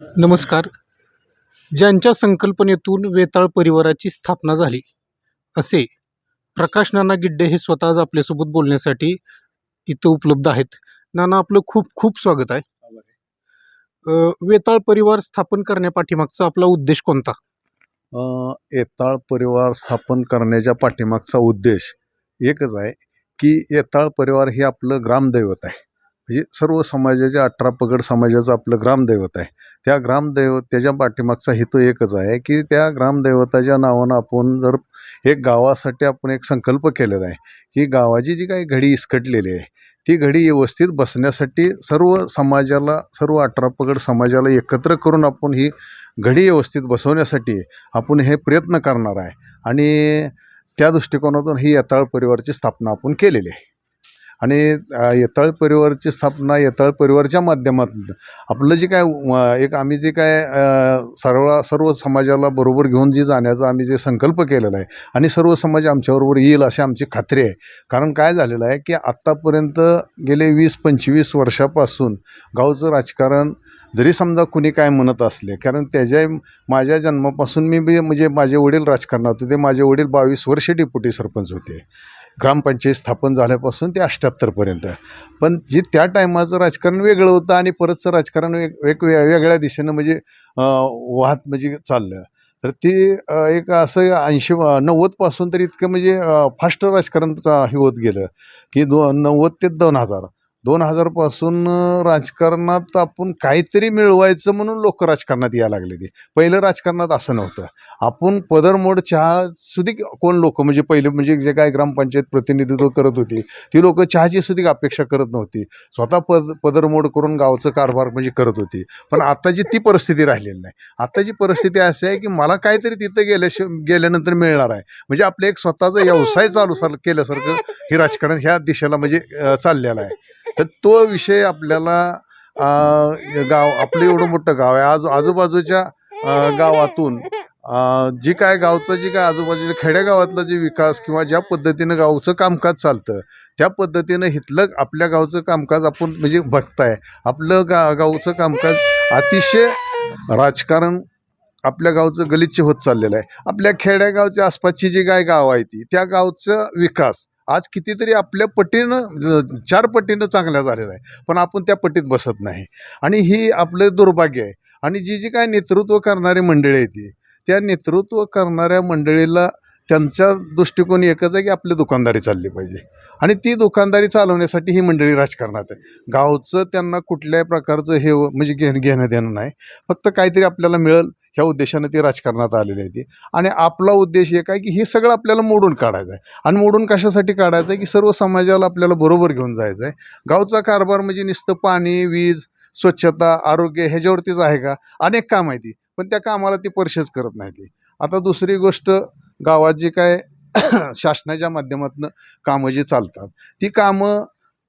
नमस्कार. ज्यांच्या संकल्पनेतून वेताळ परिवाराची स्थापना झाली असे प्रकाश नाना गिड्डे हे स्वतः आज आपल्यासोबत बोलण्यासाठी इथं उपलब्ध आहेत. नाना आपलं खूप खूप स्वागत आहे. वेताळ परिवार स्थापन करण्यापाठीमागचा आपला उद्देश कोणता? येताळ परिवार स्थापन करण्याच्या पाठीमागचा उद्देश एकच आहे की येताळ परिवार हे आपलं ग्रामदैवत आहे. म्हणजे सर्व समाजाच्या अठरा पगड समाजाचं आपलं ग्रामदैवत आहे. त्या ग्रामदैवत त्याच्या पाठीमागचा हेतू एकच आहे की त्या ग्रामदैवताच्या नावानं आपण जर एक गावासाठी आपण एक संकल्प केलेला आहे की गावाची जी काही घडी इसकटलेली आहे ती घडी व्यवस्थित बसण्यासाठी सर्व समाजाला सर्व अठरा पगड समाजाला एकत्र करून आपण ही घडी व्यवस्थित बसवण्यासाठी आपण हे प्रयत्न करणार आहे. आणि त्या दृष्टिकोनातून ही येताळ परिवारची स्थापना आपण केलेली आहे. आणि येताळ परिवारची स्थापना येताळ परिवारच्या माध्यमातून. आपलं जे काय एक आम्ही जे काय सर्व सर्व समाजाला बरोबर घेऊन जी जाण्याचा आम्ही जे संकल्प केलेला आहे आणि सर्व समाज आमच्याबरोबर येईल अशी आमची खात्री आहे. कारण काय झालेलं आहे की आत्तापर्यंत गेले वीस पंचवीस वर्षापासून गावचं राजकारण जरी समजा कुणी काय म्हणत असले कारण त्याच्या माझ्या जन्मापासून मी बी म्हणजे माझे वडील राजकारणात होते माझे वडील बावीस वर्षे डेप्युटी सरपंच होते. ग्रामपंचायत स्थापन झाल्यापासून ते अठ्ठ्याहत्तरपर्यंत पण जे त्या टायमाचं राजकारण वेगळं होतं आणि परतचं राजकारण एक एक वेगळ्या दिशेनं म्हणजे वाहत म्हणजे चाललं. तर ते एक असं ऐंशी नव्वदपासून तर इतकं म्हणजे फास्ट राजकारण हे होत गेलं. की दो नव्वद ते दोन हजार. दोन हजारपासून राजकारणात आपण काहीतरी मिळवायचं म्हणून लोक राजकारणात यायला लागले ते. पहिलं राजकारणात असं नव्हतं. आपण पदरमोड चहा सुधी कोण लोक म्हणजे पहिले म्हणजे जे काय ग्रामपंचायत प्रतिनिधित्व करत होती ती लोक चहाची सुद्धा अपेक्षा करत नव्हती. स्वतः पद पदरमोड करून गावचं कारभार म्हणजे करत होती. पण आत्ताची ती परिस्थिती राहिलेली नाही. आत्ताची परिस्थिती अशी आहे की मला काहीतरी तिथं गेल्याशि गेल्यानंतर मिळणार आहे. म्हणजे आपलं एक स्वतःचा व्यवसाय चालू सार केल्यासारखं हे राजकारण ह्या दिशेला म्हणजे चाललेलं आहे. तर तो विषय आपल्याला गाव आपलं एवढं मोठं गाव आहे. आज आजूबाजूच्या गावातून जी काय गावचं जी काय आजूबाजूच्या खेड्यागावातलं जे विकास किंवा ज्या पद्धतीनं गावचं कामकाज चालतं त्या पद्धतीनं हिथलं आपल्या गावचं कामकाज आपण म्हणजे बघताय. आपलं गा गावचं कामकाज अतिशय राजकारण आपल्या गावचं गलिच्छ होत चाललेलं आहे. आपल्या खेड्यागावच्या आसपासची जी काय गाव आहे ती त्या गावचं विकास आज कितीतरी आपल्या पटीनं चार पटीनं चांगल्या झालेला आहे पण आपण त्या पटीत बसत नाही. आणि ही आपलं दुर्भाग्य आहे. आणि जी जी काय नेतृत्व करणारी मंडळी आहे ती त्या नेतृत्व करणाऱ्या मंडळीला त्यांचा दृष्टिकोन एकच आहे की आपली दुकानदारी चालली पाहिजे. आणि ती दुकानदारी चालवण्यासाठी ही मंडळी राजकारणात आहे. गावचं त्यांना कुठल्याही प्रकारचं हे म्हणजे घेणं घेणं देणं नाही. फक्त काहीतरी आपल्याला मिळेल ह्या उद्देशानं ती राजकारणात आलेली आहे ती. आणि आपला उद्देश एक आहे की हे सगळं आपल्याला मोडून काढायचं आहे. आणि मोडून कशासाठी काढायचं आहे की सर्व समाजाला आपल्याला बरोबर घेऊन जायचं आहे. गावचा कारभार म्हणजे नुसतं पाणी वीज स्वच्छता आरोग्य ह्याच्यावरतीच आहे का? अनेक काम आहे ती. पण त्या कामाला ती परिशच करत नाही ती. आता दुसरी गोष्ट गावात जी काय शासनाच्या माध्यमातून कामं जी चालतात ती कामं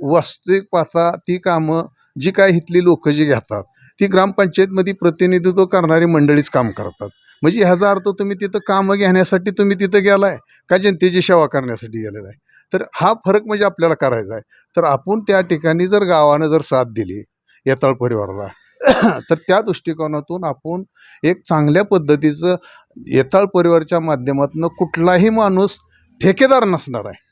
वास्तविक पाहता ती कामं जी काय इथली लोकं जी घेतात ती ग्रामपंचायतमध्ये प्रतिनिधित्व करणारी मंडळीच काम करतात. म्हणजे ह्याचा अर्थ तुम्ही तिथं कामं घेण्यासाठी तुम्ही तिथं गेलाय का जनतेची सेवा करण्यासाठी गेलेला आहे? तर हा फरक म्हणजे आपल्याला करायचा आहे. तर आपण त्या ठिकाणी जर गावानं जर साथ दिली येताळ परिवाराला तर त्या दृष्टिकोनातून आपण एक चांगल्या पद्धतीचं येताळ परिवारच्या माध्यमातून कुठलाही माणूस ठेकेदार नसणार आहे.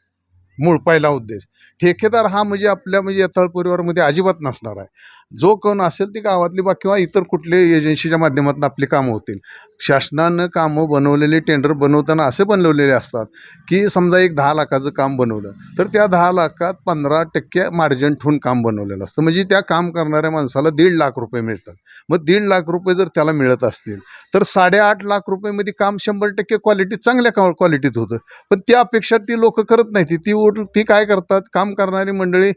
मूळ पहिला उद्देश. ठेकेदार हा म्हणजे आपल्या म्हणजे यथाळ परिवारामध्ये अजिबात नसणार आहे. जो कोण असेल ती गावातली बा किंवा इतर कुठले एजन्सीच्या माध्यमातून आपली कामं होतील. शासनानं कामं बनवलेले टेंडर बनवताना असे बनवलेले असतात की समजा एक दहा लाखाचं काम बनवलं तर त्या दहा लाखात पंधरा टक्के मार्जिन ठेवून काम बनवलेलं असतं. म्हणजे त्या काम करणाऱ्या माणसाला दीड लाख रुपये मिळतात. मग दीड लाख रुपये जर त्याला मिळत असतील तर साडेआठ लाख रुपयेमध्ये काम शंभर टक्के क्वालिटी चांगल्या क्वालिटीत होतं. पण त्या अपेक्षा ती लोक करत नाही ती कुठं ती काय करतात? काम करणारी मंडळी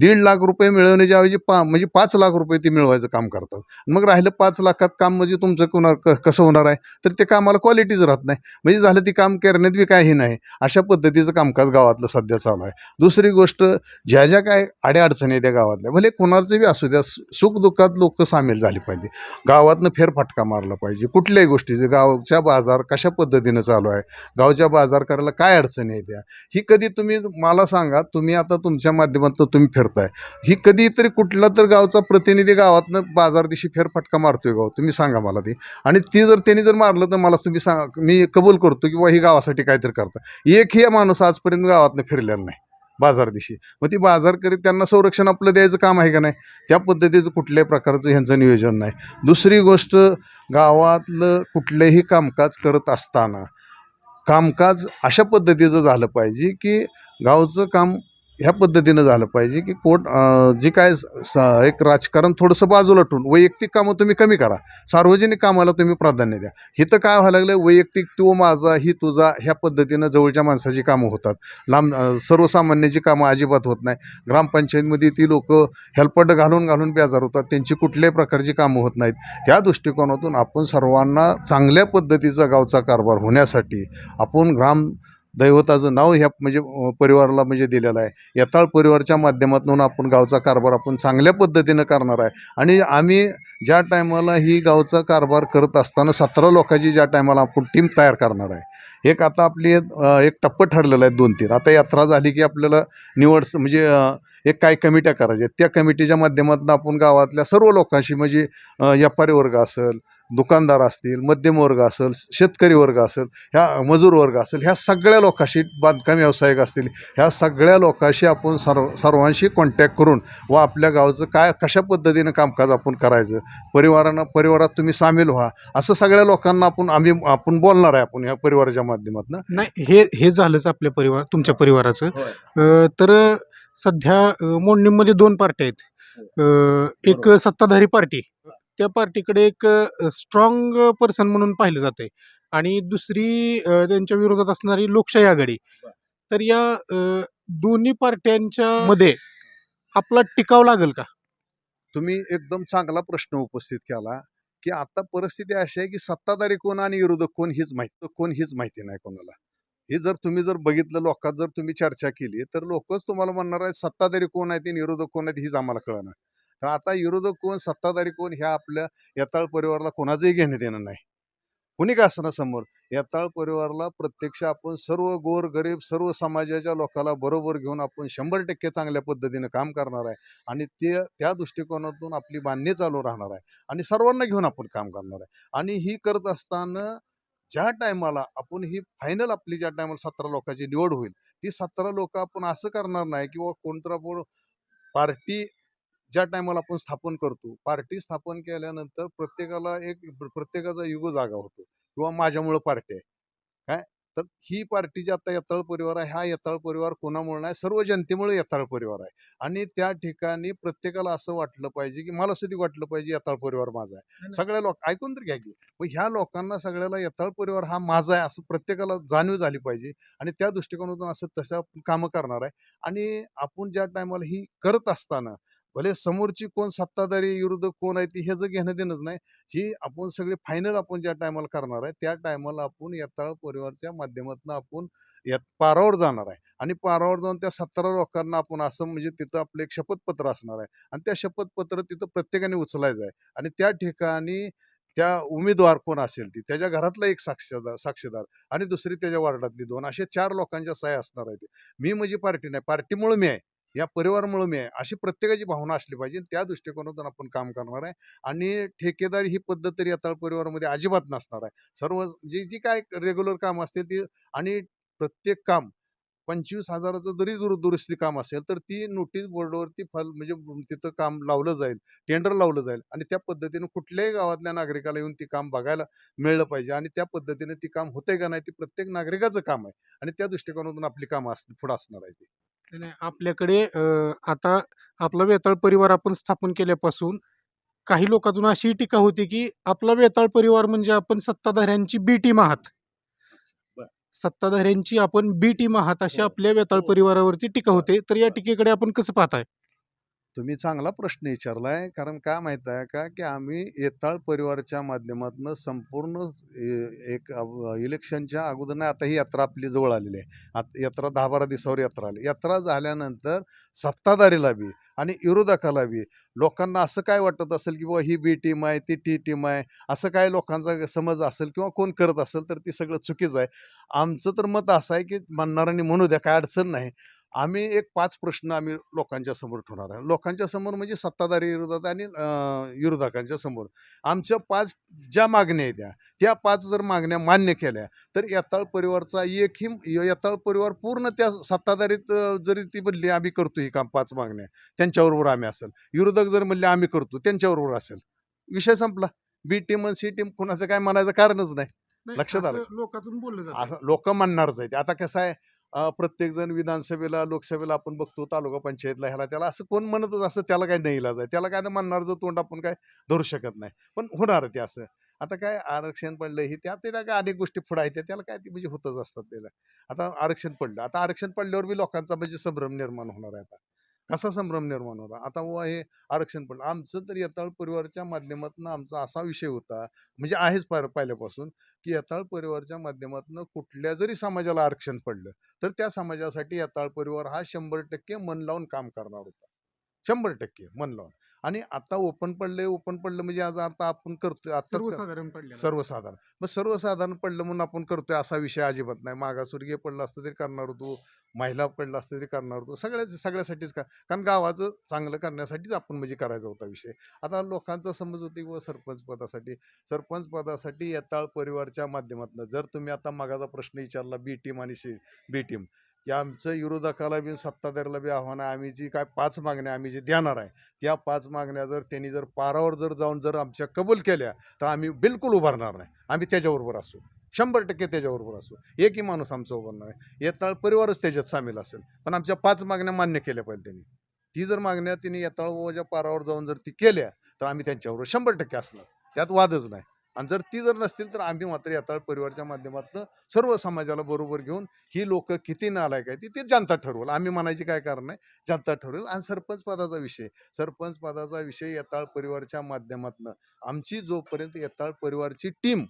दीड लाख रुपये मिळवण्याच्या ऐवजी पा म्हणजे पाच लाख रुपये ती मिळवायचं काम करतात. मग राहिलं पाच लाखात काम म्हणजे तुमचं कोणा क कसं होणार आहे? तर ते कामाला क्वालिटीच राहत नाही. म्हणजे झालं ती काम करण्यात बी काही नाही. अशा पद्धतीचं कामकाज गावातलं सध्या चालू आहे. दुसरी गोष्ट ज्या ज्या काय अडीअडचणी आहे त्या गावातल्या भले कोणाचं बी असू द्या सुखदुःखात लोक सामील झाली पाहिजे. गावातनं फेरफटका मारला पाहिजे. कुठल्याही गोष्टीचे गावच्या बाजार कशा पद्धतीनं चालू आहे? गावच्या बाजार करायला काय अडचणी आहे त्या? ही ही कधी तुम्ही मला सांगा तुम्ही आता तुमच्या माध्यमातून तुम्ही फिरताय. ही कधीतरी कुठला तर गावचा प्रतिनिधी गावातनं बाजार दिशी फेरफटका मारतोय गाव तुम्ही सांगा मला ती. आणि ती जर त्यांनी जर मारलं तर मला तुम्ही सांगा मी कबूल करतो की बा ही गावासाठी काहीतरी करता. एकही माणूस आजपर्यंत गावातनं फिरलेला नाही बाजार दिशी. मग ती बाजार करीत त्यांना संरक्षण आपलं द्यायचं काम आहे का नाही? त्या पद्धतीचं कुठल्याही प्रकारचं ह्यांचं नियोजन नाही. दुसरी गोष्ट गावातलं कुठलंही कामकाज करत असताना कामकाज अशा पद्धतीचं झालं पाहिजे की गावचं काम ह्या पद्धतीनं झालं पाहिजे की कोट जे काय स- एक राजकारण थोडंसं बाजूला ठेवून वैयक्तिक कामं तुम्ही कमी करा. सार्वजनिक कामाला तुम्ही प्राधान्य द्या. इथं काय व्हायला लागलं वैयक्तिक तो माझा ही तुझा ह्या पद्धतीनं जवळच्या माणसाची कामं होतात. लांब अं, सर्वसामान्याची कामं अजिबात होत नाही. ग्रामपंचायतमध्ये ती लोक हेल्पट घालून घालून बेजार होतात. त्यांची कुठल्याही प्रकारची कामं होत नाहीत. त्या दृष्टिकोनातून आपण सर्वांना चांगल्या पद्धतीचा गावचा कारभार होण्यासाठी आपण ग्राम दैवताचं नाव ह्या म्हणजे परिवाराला म्हणजे दिलेलं आहे. यताळ परिवारच्या माध्यमातून आपण गावचा कारभार आपण चांगल्या पद्धतीनं करणार आहे. आणि आम्ही ज्या टायमाला ही गावचा कारभार करत असताना सतरा लोकांची ज्या टायमाला आपण टीम तयार करणार आहे. एक आता आपली एक टप्प ठरलेलं आहे दोन तीन. आता यात्रा झाली की आपल्याला निवड म्हणजे एक काही कमिट्या करायच्या आहेत. त्या कमिटीच्या माध्यमातून आपण गावातल्या सर्व लोकांशी म्हणजे व्यापारी वर्ग असेल दुकानदार असतील मध्यम वर्ग असेल शेतकरी वर्ग असेल ह्या मजूर वर्ग असेल ह्या सगळ्या लोकांशी बांधकाम व्यावसायिक असतील ह्या सगळ्या लोकांशी आपण सर्व सर्वांशी कॉन्टॅक्ट करून व आपल्या गावचं काय कशा पद्धतीनं कामकाज आपण करायचं परिवारानं परिवारात तुम्ही सामील व्हा असं सगळ्या लोकांना आपण आम्ही आपण बोलणार आहे आपण ह्या परिवाराच्या माध्यमातून. नाही हे हे झालंच आपल्या परिवार तुमच्या परिवाराचं. तर सध्या मोडणीमध्ये दोन पार्ट्या आहेत. अ, एक. सत्ताधारी पार्टी त्या पार्टीकडे एक स्ट्रॉंग पर्सन म्हणून पाहिलं जाते आणि दुसरी त्यांच्या विरोधात असणारी लोकशाही आघाडी. तर या दोन्ही पार्ट्यांच्या मध्ये आपला टिकाव लागेल का? तुम्ही एकदम चांगला प्रश्न उपस्थित केला की आता परिस्थिती अशी आहे की सत्ताधारी कोण आणि विरोधक कोण हीच माहिती कोण हीच माहिती नाही कोणाला. हे जर तुम्ही जर बघितलं लोकात जर तुम्ही चर्चा केली तर लोकच तुम्हाला म्हणणार आहे सत्ताधारी कोण आहे ते आणि विरोधक कोण आहेत हीच आम्हाला कळणार. तर आता विरोधक कोण सत्ताधारी कोण ह्या आपल्या यताळ परिवाराला कोणाचंही घेणं देणं नाही. कुणी का असणार समोर? यताळ परिवाराला प्रत्यक्ष आपण सर्व गोर गरीब सर्व समाजाच्या लोकांना बरोबर घेऊन आपण शंभर टक्के चांगल्या पद्धतीनं काम करणार आहे. आणि ते त्या दृष्टिकोनातून आपली बांधणी चालू राहणार आहे. आणि सर्वांना घेऊन आपण काम करणार आहे. आणि ही करत असताना ज्या टायमाला आपण ही फायनल आपली ज्या टायमाला सतरा लोकांची निवड होईल ती सतरा लोक आपण असं करणार नाही किंवा कोणतं आपण पार्टी ज्या टायमाला आपण स्थापन करतो पार्टी स्थापन केल्यानंतर प्रत्येकाला एक प्रत्येकाचा युग जागा होतो किंवा माझ्यामुळं पार्टी आहे. काय? तर ही पार्टी जी आता यताळ परिवार आहे हा यताळ परिवार कोणामुळे नाही सर्व जनतेमुळे यताळ परिवार आहे. आणि त्या ठिकाणी प्रत्येकाला असं वाटलं पाहिजे की मला सुद्धा वाटलं पाहिजे यताळ परिवार माझा आहे. सगळ्या लोक ऐकून तर घ्या की मग ह्या लोकांना सगळ्याला यताळ परिवार हा माझा आहे असं प्रत्येकाला जाणीव झाली पाहिजे. आणि त्या दृष्टिकोनातून असं तशा कामं करणार आहे. आणि आपण ज्या टायमाला ही करत असताना भले समोरची कोण सत्ताधारी विरुद्ध कोण आहे ती हे जर घेणं देणंच नाही. ही आपण सगळे फायनल आपण ज्या टायमाला करणार आहे त्या टायमाला आपण यताळ परिवारच्या माध्यमातून आपण यात पारावर जाणार आहे. आणि पारावर जाऊन त्या सतरा लोकांना आपण असं म्हणजे तिथं आपलं एक शपथपत्र असणार आहे. आणि त्या शपथपत्र तिथं प्रत्येकाने उचलायचं आहे. आणि त्या ठिकाणी त्या उमेदवार कोण असेल ती त्याच्या घरातला एक साक्षीदार साक्षीदार आणि दुसरी त्याच्या वार्डातली दोन असे चार लोकांच्या सह्या असणार आहेत. मी म्हणजे पार्टी नाही पार्टीमुळे मी आहे. या परिवारामुळे मी आहे. अशी प्रत्येकाची भावना असली पाहिजे. आणि त्या दृष्टिकोनातून आपण काम करणार आहे. आणि ठेकेदारी ही पद्धत तरी आता परिवारामध्ये अजिबात नसणार आहे. सर्व जी जी काय रेग्युलर काम असतील ती आणि प्रत्येक काम पंचवीस हजाराचं जरी दुर दुरुस्ती काम असेल तर ती नोटीस बोर्डवरती फल म्हणजे तिथं काम लावलं जाईल. टेंडर लावलं जाईल. आणि त्या पद्धतीनं कुठल्याही गावातल्या नागरिकाला येऊन ती काम बघायला मिळलं पाहिजे. आणि त्या पद्धतीने ती काम होते का नाही ती प्रत्येक नागरिकाचं काम आहे. आणि त्या दृष्टिकोनातून आपली कामं अस पुढं असणार आहे ती. नाही, आपल्याकडे अ, आता आपला वेताळ परिवार आपण स्थापन केल्यापासून काही लोकांतून अशी टीका होती की आपला वेताळ परिवार म्हणजे आपण सत्ताधाऱ्यांची बी टीम आहात बर. सत्ताधाऱ्यांची आपण बी टीम आहात अशी हो. आपल्या वेताळ हो. परिवारावरती टीका होते तर या टीकेकडे आपण कसं पाहताय तुम्ही चांगला प्रश्न विचारला आहे कारण का माहीत आहे का की आम्ही येताळ परिवाराच्या माध्यमातून संपूर्ण एक इलेक्शनच्या अगोदर नाही आता ही यात्रा आपली जवळ आलेली आहे. आता यात्रा दहा बारा दिवसावर यात्रा आली. यात्रा झाल्यानंतर सत्ताधारीला बी आणि विरोधकाला बी लोकांना असं काय वाटत असेल की बाबा ही बी टीम आहे ती टी टीम आहे असं काय लोकांचा समज असेल किंवा कोण करत असेल तर ती सगळं चुकीचं आहे. आमचं तर मत असं आहे की म्हणणाऱ्यांनी म्हणू द्या काय अडचण नाही. आम्ही एक पाच प्रश्न आम्ही लोकांच्या समोर ठेवणार आहे. लोकांच्या समोर म्हणजे सत्ताधारी विरोधात आणि विरोधकांच्या समोर. आमच्या पाच ज्या मागण्या आहेत त्या त्या पाच जर मागण्या मान्य केल्या तर यताळ परिवारचा एकही यताळ परिवार पूर्ण त्या सत्ताधारीत जरी ती म्हणली आम्ही करतो ही काम पाच मागण्या त्यांच्याबरोबर आम्ही असेल. विरोधक जर म्हणले आम्ही करतो त्यांच्याबरोबर असेल. विषय संपला. बी टीम आणि सी टीम कुणाचं काय म्हणायचं कारणच नाही. लक्षात आलं. लोकातून बोललं लोक म्हणणारच आहेत. आता कसं आहे प्रत्येकजण विधानसभेला लोकसभेला आपण बघतो तालुका पंचायतला ह्याला त्याला असं कोण म्हणतच असं त्याला काय नाही इलाज आहे. त्याला काय म्हणणार जो तोंड आपण काय धरू शकत नाही. पण होणार ते असं. आता काय आरक्षण पडलं हे त्यात त्याला काय अनेक गोष्टी पुढे आहेत त्याला काय ते म्हणजे होतच असतात त्याला. आता आरक्षण पडलं. आता आरक्षण पडल्यावर बी लोकांचा म्हणजे संभ्रम निर्माण होणार आहे आता. कसा संभ्रम निर्माण होता? आता व हे आरक्षण पडलं. आमचं तर यताळ परिवारच्या माध्यमातून आमचा असा विषय होता म्हणजे आहेच पार पहिल्यापासून की यताळ परिवारच्या माध्यमातून कुठल्या जरी समाजाला आरक्षण पडलं तर त्या समाजासाठी यताळ परिवार हा शंभर टक्के मन लावून काम करणार होता. शंभर टक्के मन लावून आणि आता ओपन पडले ओपन पडलं म्हणजे आज आता आपण करतोय कर- सर्वसाधारण पडलं सर्वसाधारण. मग सर्वसाधारण पडलं म्हणून आपण करतोय असा विषय अजिबात नाही. मागासवर्गीय पडलं असतं तरी करणार होतो महिला पडलं असतं तरी करणार होतो. सगळ्या सगळ्यासाठीच का कारण गावाचं चांगलं करण्यासाठीच आपण म्हणजे करायचा होता विषय. आता लोकांचा समज होती व सरपंच पदासाठी सरपंच पदासाठी यताळ परिवारच्या माध्यमातून जर तुम्ही आता मागाचा प्रश्न विचारला बी टीम आणि सी बी टीम. की आमचं विरोधकाला बी सत्ताधाऱ्याला बी आव्हान आहे. आम्ही जी काय पाच मागण्या आम्ही जी देणार आहे त्या पाच मागण्या जर त्यांनी जर पारावर जर जाऊन जर आमच्या कबूल केल्या तर आम्ही बिलकुल उभारणार नाही. आम्ही त्याच्याबरोबर असू. शंभर टक्के त्याच्याबरोबर असू. एकही माणूस आमचा उभारणार नाही. येताळ परिवारच त्याच्यात सामील असेल. पण आमच्या पाच मागण्या मान्य केल्या पाहिजे त्यांनी. ती जर मागण्या त्यांनी येताळ पारावर जाऊन जर ती केल्या तर आम्ही त्यांच्याबरोबर शंभर टक्के असणार. त्यात वादच नाही. आणि जर ती जर नसतील तर आम्ही मात्र याताळ परिवारच्या माध्यमातून सर्व समाजाला बरोबर घेऊन ही लोक किती नालायक आहे ती ते जनता ठरवल. आम्ही म्हणायची काय कारण नाही जनता ठरवेल. आणि सरपंच पदाचा विषय सरपंच पदाचा विषय यताळ परिवारच्या माध्यमातून आमची जोपर्यंत यताळ परिवारची टीम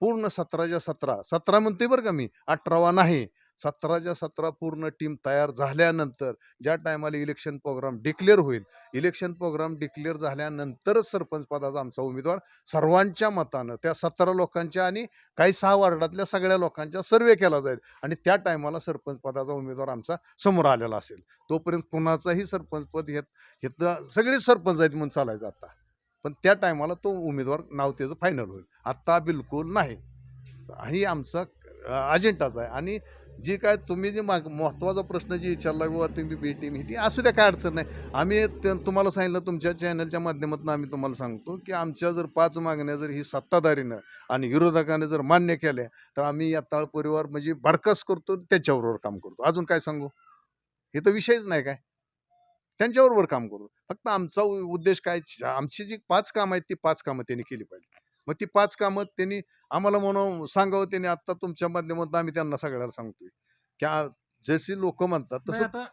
पूर्ण सतराच्या सतरा सतरा म्हणते बरं का मी अठरावा नाही सतराच्या सतरा पूर्ण टीम तयार झाल्यानंतर ज्या टायमाला इलेक्शन प्रोग्राम डिक्लेअर होईल इलेक्शन प्रोग्राम डिक्लेअर झाल्यानंतरच सरपंच पदाचा आमचा उमेदवार सर्वांच्या मतानं त्या सतरा लोकांच्या आणि काही सहा वार्डातल्या सगळ्या लोकांच्या सर्वे केला जाईल. आणि त्या टायमाला सरपंच पदाचा उमेदवार आमचा समोर आलेला असेल. तोपर्यंत कुणाचाही सरपंच पद घेत घेतलं सगळेच सरपंच आहेत म्हणून चालायचं आता. पण त्या टायमाला तो उमेदवार नाव त्याचं फायनल होईल. आत्ता बिलकुल नाही. ही आमचा अजेंडाच आहे. आणि जी काय तुम्ही जे माग महत्त्वाचा प्रश्न जी विचारला किंवा तुम्ही बी टीम ही ती असू द्या काय अडचण नाही. आम्ही ते तुम्हाला सांगितलं तुमच्या चॅनलच्या माध्यमातून आम्ही तुम्हाला सांगतो की आमच्या जर पाच मागण्या जर ही सत्ताधारीनं आणि विरोधकाने जर मान्य केल्या तर आम्ही याताळ परिवार म्हणजे बरकस करतो त्याच्याबरोबर काम करतो. अजून काय सांगू? हे तर विषयच नाही काय? त्यांच्याबरोबर काम करू फक्त आमचा उद्देश काय? आमची जी पाच कामं आहेत ती पाच कामं त्यांनी केली पाहिजे मग ती पाच कामं त्यांनी आम्हाला म्हणून सांगावं त्यांनी आत्ता तुमच्या माध्यमातून आम्ही त्यांना सगळ्याला सांगतोय. की आ- जशी लोक म्हणतात तसं आता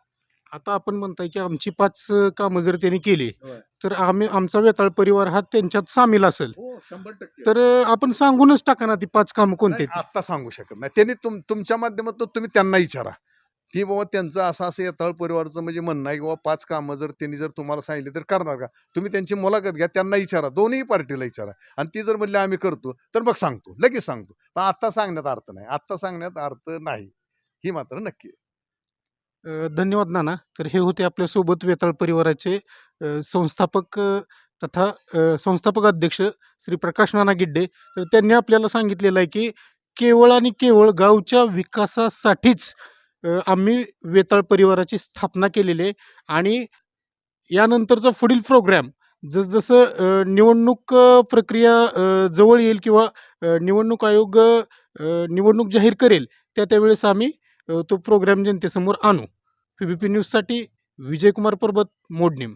आता आपण म्हणताय की आमची पाच कामं जर त्यांनी केली होय. तर आम्ही आमचा वेताळ परिवार हा त्यांच्यात सामील असेल. हो शंभर टक्के. तर अं, आपण सांगूनच टाका ना ती पाच कामं कोणते आत्ता सांगू शकत नाही. त्यांनी तुम तुमच्या माध्यमातून तुम्ही त्यांना विचारा. की बाबा त्यांचं असं असं येताळ परिवारचं म्हणजे म्हणणं आहे किंवा पाच कामं जर त्यांनी जर तुम्हाला सांगितले तर करणार का? तुम्ही त्यांची मुलाखत घ्या त्यांना विचारा दोन्ही पार्टीला विचारा. आणि ती जर म्हणले आम्ही करतो तर मग सांगतो लगेच सांगतो. पण आत्ता सांगण्यात अर्थ नाही. आत्ता सांगण्यात अर्थ नाही. ही मात्र नक्की धन्यवाद नाना. तर हे होते आपल्यासोबत वेताळ परिवाराचे संस्थापक तथा संस्थापक अध्यक्ष श्री प्रकाश नाना गिड्डे. तर त्यांनी आपल्याला सांगितलेलं आहे की केवळ आणि केवळ गावच्या विकासासाठीच आम्ही वेताळ परिवाराची स्थापना केलेली आहे आणि यानंतरचा पुढील प्रोग्राम जसजसं निवडणूक प्रक्रिया जवळ येईल किंवा निवडणूक आयोग निवडणूक जाहीर करेल त्या त्यावेळेस आम्ही तो प्रोग्राम जनतेसमोर आणू. पी बी पी न्यूजसाठी विजयकुमार पर्वत मोडणीम.